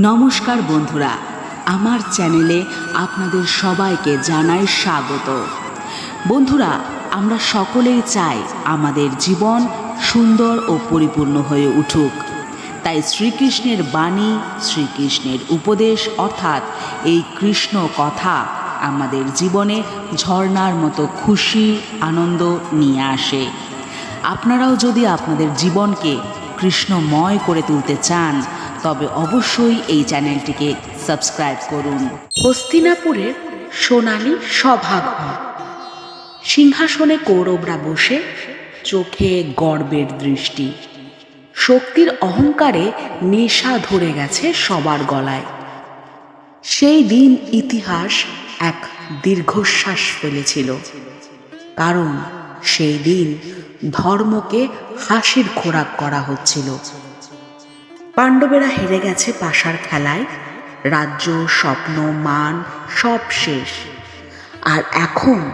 নমস্কার বন্ধুরা, আমার চ্যানেলে আপনাদের সবাইকে জানাই স্বাগত। বন্ধুরা, আমরা সকলেই চাই আমাদের জীবন সুন্দর ও পরিপূর্ণ হয়ে উঠুক। তাই শ্রীকৃষ্ণের বাণী, শ্রীকৃষ্ণের উপদেশ, অর্থাৎ এই কৃষ্ণ কথা আমাদের জীবনে ঝর্ণার মতো খুশি, আনন্দ নিয়ে আসে। আপনারাও যদি আপনাদের জীবনকে কৃষ্ণময় করে তুলতে চান তবে অবশ্যই এই চ্যানেলটিকে সাবস্ক্রাইব করুন। হস্তিনাপুরের সোনালী সভাঘর। সিংহাসনে কৌরবরা বসে চোখে গর্বের দৃষ্টি। শক্তির অহংকারে নেশা ধরে গেছে সবার গলায়। সেই দিন ইতিহাস এক দীর্ঘশ্বাস ফেলেছিল। কারণ সেই দিন ধর্মকে হাসির খোরাক করা হচ্ছিল। পাণ্ডবেরা হেরে গেছে পাশার খেলায়। রাজ্য, স্বপ্ন, মান সব শেষ। আর এখন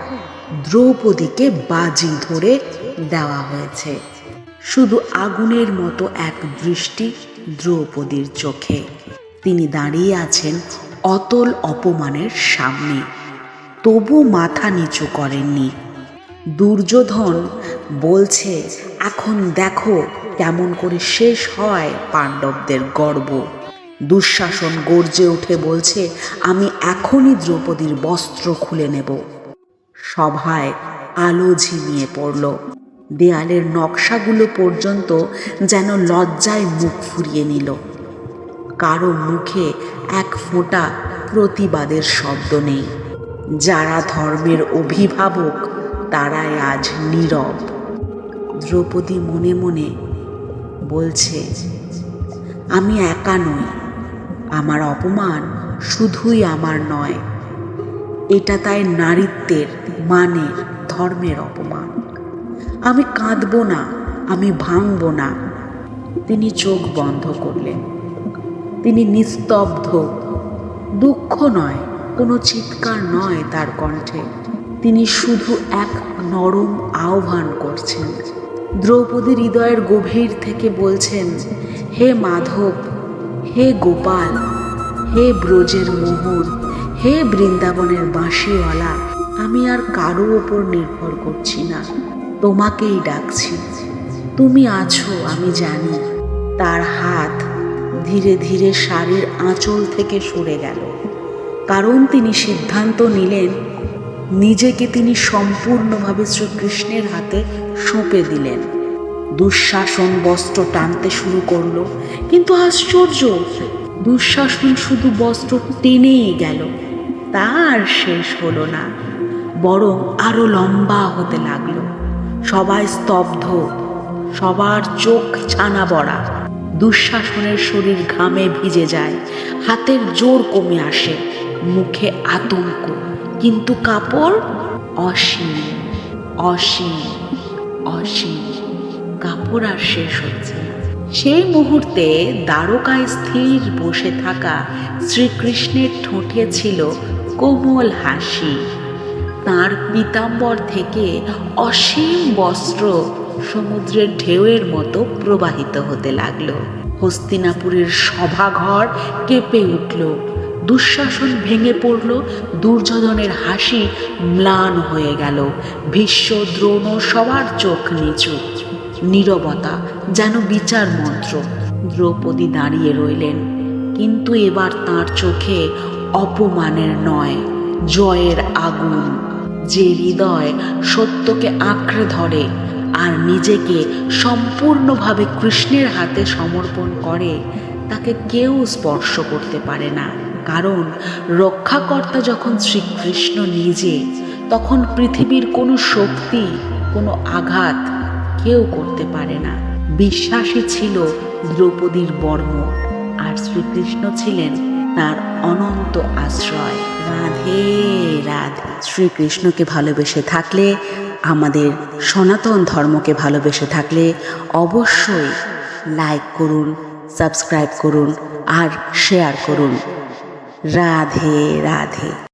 দ্রৌপদীকে বাজি ধরে দেওয়া হয়েছে। শুধু আগুনের মতো এক দৃষ্টি দ্রৌপদীর চোখে। তিনি দাঁড়িয়ে আছেন অতল অপমানের সামনে। তবু মাথা নিচু করেননি। দুর্যোধন বলছে, এখন দেখো কেমন করে শেষ হয় পাণ্ডবদের গর্ব। দুঃশাসন গর্জে উঠে বলছে, আমি এখনই দ্রৌপদীর বস্ত্র খুলে নেব। সভায় আলো ঝিমিয়ে পড়ল। দেয়ালের নকশাগুলো পর্যন্ত যেন লজ্জায় মুখ ফুরিয়ে নিল। কারও মুখে এক ফোঁটা প্রতিবাদের শব্দ নেই। যারা ধর্মের অভিভাবক, তারাই আজ নীরব। দ্রৌপদী মনে মনে বলছে, আমি একা নই। আমার অপমান শুধুই আমার নয়। এটা তাই নারীত্বের, মানের, ধর্মের অপমান। আমি কাঁদব না, আমি ভাঙব না। তিনি চোখ বন্ধ করলেন। তিনি নিস্তব্ধ। দুঃখ নয়, কোনো চিৎকার নয় তার কণ্ঠে। তিনি শুধু এক নরম আহ্বান করছেন। দ্রৌপদী হৃদয়ের গভীর থেকে বলছেন, হে মাধব, হে গোপাল, হে ব্রজের মোহন হে বৃন্দাবনের বাঁশিওয়ালা, আমি আর কারও ওপর নির্ভর করছি না। তোমাকেই ডাকছি। তুমি আছো, আমি জানি। তার হাত ধীরে ধীরে শাড়ির আঁচল থেকে সরে গেল। কারণ তিনি সিদ্ধান্ত নিলেন, নিজেকে তিনি সম্পূর্ণভাবে শ্রীকৃষ্ণের হাতে সঁপে দিলেন। দুঃশাসন বস্ত্র টানতে শুরু করল, কিন্তু আশ্চর্য, দুঃশাসন শুধু বস্ত্র টেনেই গেল, তার শেষ হলো না, বরং আরও লম্বা হতে লাগল। সবাই স্তব্ধ, সবার চোখ ছানা বড়া। দুঃশাসনের শরীর ঘামে ভিজে যায়, হাতের জোর কমে আসে, মুখে আতঙ্ক, কিন্তু কাপড় অসীম অসীম। অসীম, কাপড় আর শেষ হচ্ছে সেই মুহূর্তে দ্বারকায় স্থির বসে থাকা শ্রীকৃষ্ণের ঠোঁটে ছিল কোমল হাসি। তার পীতাম্বর থেকে অসীম বস্ত্র সমুদ্রের ঢেউয়ের মতো প্রবাহিত হতে লাগল। হস্তিনাপুরের সভাঘর কেঁপে উঠল। দুঃশাসন ভেঙে পড়ল, দুর্যোধনের হাসি ম্লান হয়ে গেল। ভীষ্ম দ্রোণ সবার চোখ নিচু। নীরবতা যেন বিচার মন্ত্র। দ্রৌপদী দাঁড়িয়ে রইলেন, কিন্তু এবার তার চোখে অপমানের নয়, জয়ের আগুন। যে হৃদয় সত্যকে আঁকড়ে ধরে আর নিজেকে সম্পূর্ণভাবে কৃষ্ণের হাতে সমর্পণ করে, তাকে কেউ স্পর্শ করতে পারে না। কারণ রক্ষাকর্তা যখন শ্রীকৃষ্ণ নিজে, তখন পৃথিবীর কোনো শক্তি, কোনো আঘাত কেউ করতে পারে না। বিশ্বাসী ছিল দ্রৌপদীর বর্ম, আর শ্রীকৃষ্ণ ছিলেন তার অনন্ত আশ্রয়। রাধে রাধে। শ্রীকৃষ্ণকে ভালোবেসে থাকলে, আমাদের সনাতন ধর্মকে ভালোবেসে থাকলে অবশ্যই লাইক করুন সাবস্ক্রাইব করুন, আর শেয়ার করুন। রাধে রাধে